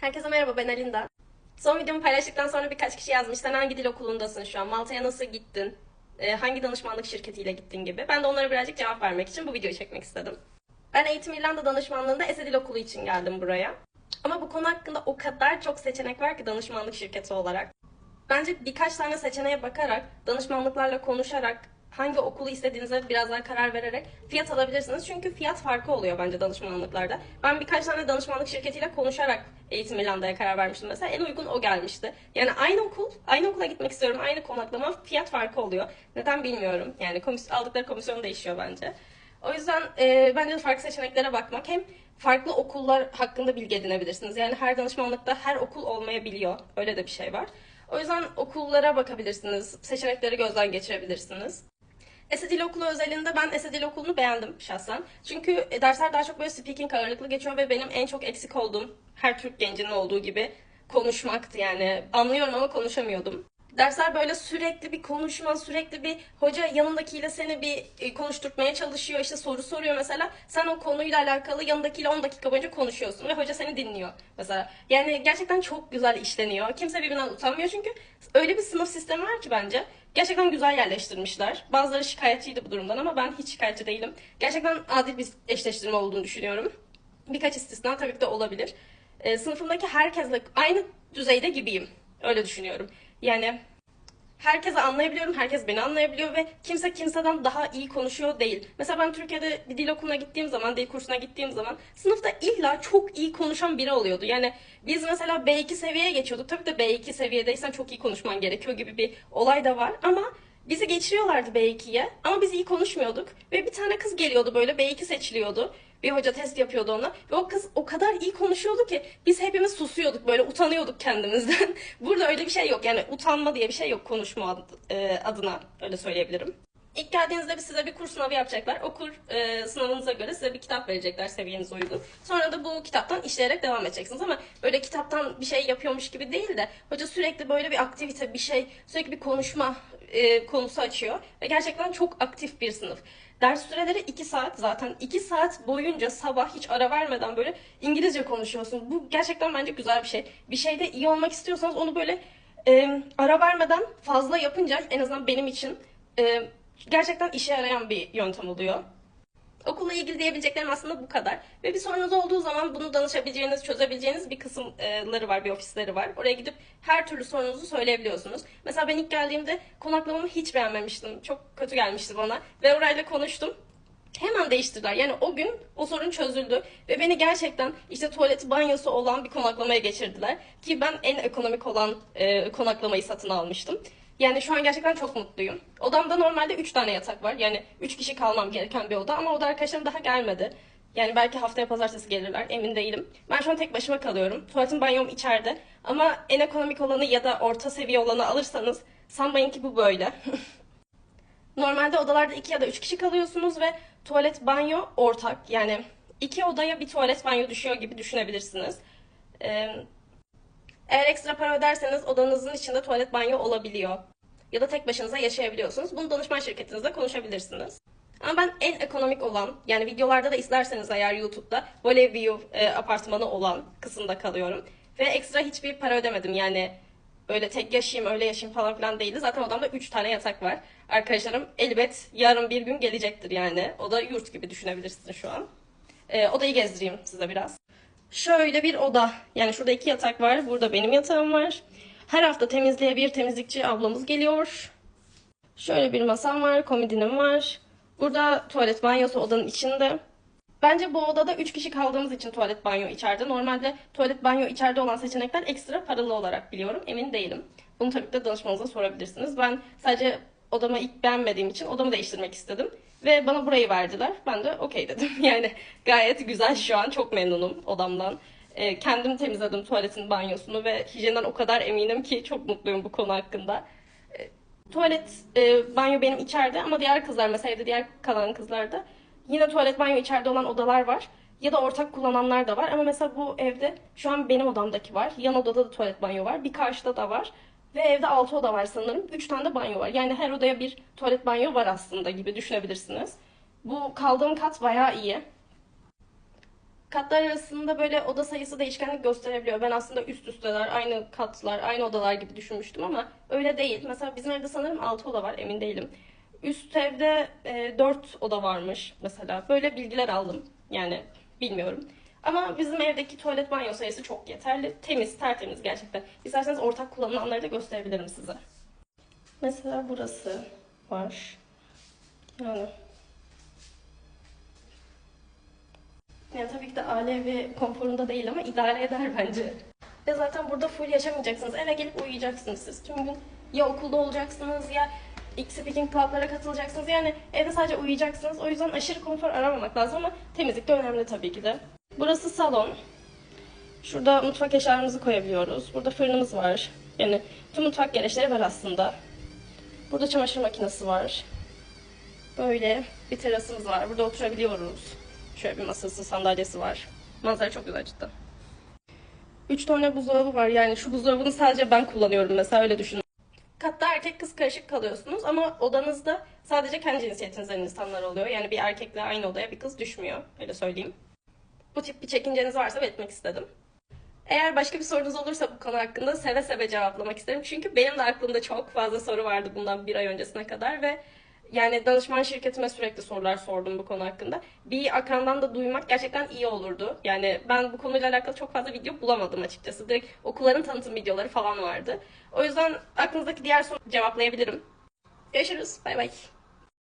Herkese merhaba ben Alinda. Son videomu paylaştıktan sonra birkaç kişi yazmış. Sen hangi dil okulundasın şu an? Malta'ya nasıl gittin? Ee, hangi danışmanlık şirketiyle gittin gibi. Ben de onlara birazcık cevap vermek için bu videoyu çekmek istedim. Ben Eğitim İrlanda danışmanlığında ESE Dil Okulu için geldim buraya. Ama bu konu hakkında o kadar çok seçenek var ki danışmanlık şirketi olarak. Bence birkaç tane seçeneğe bakarak, danışmanlıklarla konuşarak, hangi okulu istediğinize biraz daha karar vererek fiyat alabilirsiniz. Çünkü fiyat farkı oluyor bence danışmanlıklarda. Ben birkaç tane danışmanlık şirketiyle konuşarak Eğitim İrlanda'ya karar vermiştim mesela. En uygun o gelmişti. Yani aynı okul, aynı okula gitmek istiyorum, aynı konaklama fiyat farkı oluyor. Neden bilmiyorum. Yani komis aldıkları komisyon değişiyor bence. O yüzden e, bence farklı seçeneklere bakmak hem farklı okullar hakkında bilgi edinebilirsiniz. Yani her danışmanlıkta her okul olmayabiliyor. Öyle de bir şey var. O yüzden okullara bakabilirsiniz, seçenekleri gözden geçirebilirsiniz. Ese Dil Okulu özelinde ben Ese Dil Okulu'nu beğendim şahsen. Çünkü e, dersler daha çok böyle speaking ağırlıklı geçiyor ve benim en çok eksik olduğum, her Türk gencinin olduğu gibi konuşmaktı yani. Anlıyorum ama konuşamıyordum. Dersler böyle sürekli bir konuşma, sürekli bir hoca yanındakiyle seni bir e, konuşturtmaya çalışıyor. işte soru soruyor mesela. Sen o konuyla alakalı yanındakiyle 10 dakika boyunca konuşuyorsun ve hoca seni dinliyor mesela. Yani gerçekten çok güzel işleniyor. Kimse birbirinden utanmıyor çünkü öyle bir sınıf sistemi var ki bence. Gerçekten güzel yerleştirmişler. Bazıları şikayetçiydi bu durumdan ama ben hiç şikayetçi değilim. Gerçekten adil bir eşleştirme olduğunu düşünüyorum. Birkaç istisna tabii ki de olabilir. E, sınıfımdaki herkesle aynı düzeyde gibiyim. Öyle düşünüyorum. Yani herkese anlayabiliyorum, herkes beni anlayabiliyor ve kimse kimseden daha iyi konuşuyor değil. Mesela ben Türkiye'de bir dil okuluna gittiğim zaman, dil kursuna gittiğim zaman sınıfta illa çok iyi konuşan biri oluyordu. Yani biz mesela B2 seviyeye geçiyorduk. Tabii de B2 seviyedeysen çok iyi konuşman gerekiyor gibi bir olay da var ama bizi geçiriyorlardı B2'ye ama biz iyi konuşmuyorduk ve bir tane kız geliyordu böyle B2 seçiliyordu. Bir hoca test yapıyordu ona ve o kız o kadar iyi konuşuyordu ki biz hepimiz susuyorduk böyle utanıyorduk kendimizden. Burada öyle bir şey yok yani utanma diye bir şey yok konuşma e, adına öyle söyleyebilirim. İlk geldiğinizde bir size bir kurs sınavı yapacaklar. O kur e, sınavınıza göre size bir kitap verecekler seviyenize uygun. Sonra da bu kitaptan işleyerek devam edeceksiniz ama böyle kitaptan bir şey yapıyormuş gibi değil de hoca sürekli böyle bir aktivite, bir şey, sürekli bir konuşma e, konusu açıyor ve gerçekten çok aktif bir sınıf. Ders süreleri 2 saat zaten 2 saat boyunca sabah hiç ara vermeden böyle İngilizce konuşuyorsun. Bu gerçekten bence güzel bir şey. Bir şeyde iyi olmak istiyorsanız onu böyle e, ara vermeden fazla yapınca en azından benim için e, gerçekten işe yarayan bir yöntem oluyor. Okulla ilgili diyebileceklerim aslında bu kadar. Ve bir sorunuz olduğu zaman bunu danışabileceğiniz, çözebileceğiniz bir kısımları var, bir ofisleri var. Oraya gidip her türlü sorunuzu söyleyebiliyorsunuz. Mesela ben ilk geldiğimde konaklamamı hiç beğenmemiştim. Çok kötü gelmişti bana. Ve orayla konuştum. Hemen değiştirdiler. Yani o gün o sorun çözüldü ve beni gerçekten işte tuvaleti banyosu olan bir konaklamaya geçirdiler. Ki ben en ekonomik olan e, konaklamayı satın almıştım. Yani şu an gerçekten çok mutluyum. Odamda normalde 3 tane yatak var. Yani 3 kişi kalmam gereken bir oda ama oda arkadaşlarım daha gelmedi. Yani belki haftaya pazartesi gelirler emin değilim. Ben şu an tek başıma kalıyorum. Tuvaletim banyom içeride. Ama en ekonomik olanı ya da orta seviye olanı alırsanız sanmayın ki bu böyle. Normalde odalarda 2 ya da 3 kişi kalıyorsunuz ve tuvalet banyo ortak. Yani iki odaya bir tuvalet banyo düşüyor gibi düşünebilirsiniz. Ee, eğer ekstra para öderseniz odanızın içinde tuvalet banyo olabiliyor. Ya da tek başınıza yaşayabiliyorsunuz. Bunu danışman şirketinizle konuşabilirsiniz. Ama ben en ekonomik olan, yani videolarda da izlerseniz eğer YouTube'da Valley View e, apartmanı olan kısımda kalıyorum. Ve ekstra hiçbir para ödemedim yani öyle tek yaşayayım öyle yaşayayım falan filan değildi. Zaten odamda 3 tane yatak var. Arkadaşlarım elbet yarın bir gün gelecektir yani. O da yurt gibi düşünebilirsin şu an. E, odayı gezdireyim size biraz. Şöyle bir oda. Yani şurada iki yatak var. Burada benim yatağım var. Her hafta temizliğe bir temizlikçi ablamız geliyor. Şöyle bir masam var. Komodinim var. Burada tuvalet banyosu odanın içinde. Bence bu odada 3 kişi kaldığımız için tuvalet banyo içeride. Normalde tuvalet banyo içeride olan seçenekler ekstra paralı olarak biliyorum. Emin değilim. Bunu tabii ki de danışmanıza sorabilirsiniz. Ben sadece odamı ilk beğenmediğim için odamı değiştirmek istedim. Ve bana burayı verdiler. Ben de okey dedim. Yani gayet güzel şu an. Çok memnunum odamdan. Ee, kendim temizledim tuvaletin banyosunu ve hijyenden o kadar eminim ki çok mutluyum bu konu hakkında. Ee, tuvalet, e, banyo benim içeride ama diğer kızlar mesela evde diğer kalan kızlarda yine tuvalet banyo içeride olan odalar var. Ya da ortak kullananlar da var. Ama mesela bu evde şu an benim odamdaki var. Yan odada da tuvalet banyo var. Bir karşıda da var. Ve evde 6 oda var sanırım. 3 tane de banyo var. Yani her odaya bir tuvalet banyo var aslında gibi düşünebilirsiniz. Bu kaldığım kat bayağı iyi. Katlar arasında böyle oda sayısı değişkenlik gösterebiliyor. Ben aslında üst üsteler, aynı katlar, aynı odalar gibi düşünmüştüm ama öyle değil. Mesela bizim evde sanırım 6 oda var, emin değilim. Üst evde e, 4 oda varmış mesela. Böyle bilgiler aldım. Yani bilmiyorum. Ama bizim evdeki tuvalet banyo sayısı çok yeterli. Temiz, tertemiz gerçekten. İsterseniz ortak kullanılanları da gösterebilirim size. Mesela burası var. Yani Yani tabii ki de aile evi konforunda değil ama idare eder bence. Ve zaten burada full yaşamayacaksınız. Eve gelip uyuyacaksınız siz. Tüm gün ya okulda olacaksınız ya ilk speaking club'lara katılacaksınız. Yani evde sadece uyuyacaksınız. O yüzden aşırı konfor aramamak lazım ama temizlik de önemli tabii ki de. Burası salon. Şurada mutfak eşyalarımızı koyabiliyoruz. Burada fırınımız var. Yani tüm mutfak gereçleri var aslında. Burada çamaşır makinesi var. Böyle bir terasımız var. Burada oturabiliyoruz. Şöyle bir masası, sandalyesi var. Manzara çok güzel cidden. Üç tane buzdolabı var. Yani şu buzdolabını sadece ben kullanıyorum mesela öyle düşünün. Katta erkek kız karışık kalıyorsunuz ama odanızda sadece kendi cinsiyetinizden insanlar oluyor. Yani bir erkekle aynı odaya bir kız düşmüyor. Öyle söyleyeyim. Bu tip bir çekinceniz varsa belirtmek istedim. Eğer başka bir sorunuz olursa bu konu hakkında seve seve cevaplamak isterim. Çünkü benim de aklımda çok fazla soru vardı bundan bir ay öncesine kadar ve yani danışman şirketime sürekli sorular sordum bu konu hakkında. Bir akrandan da duymak gerçekten iyi olurdu. Yani ben bu konuyla alakalı çok fazla video bulamadım açıkçası. Direkt okulların tanıtım videoları falan vardı. O yüzden aklınızdaki diğer soru cevaplayabilirim. Görüşürüz. Bay bay.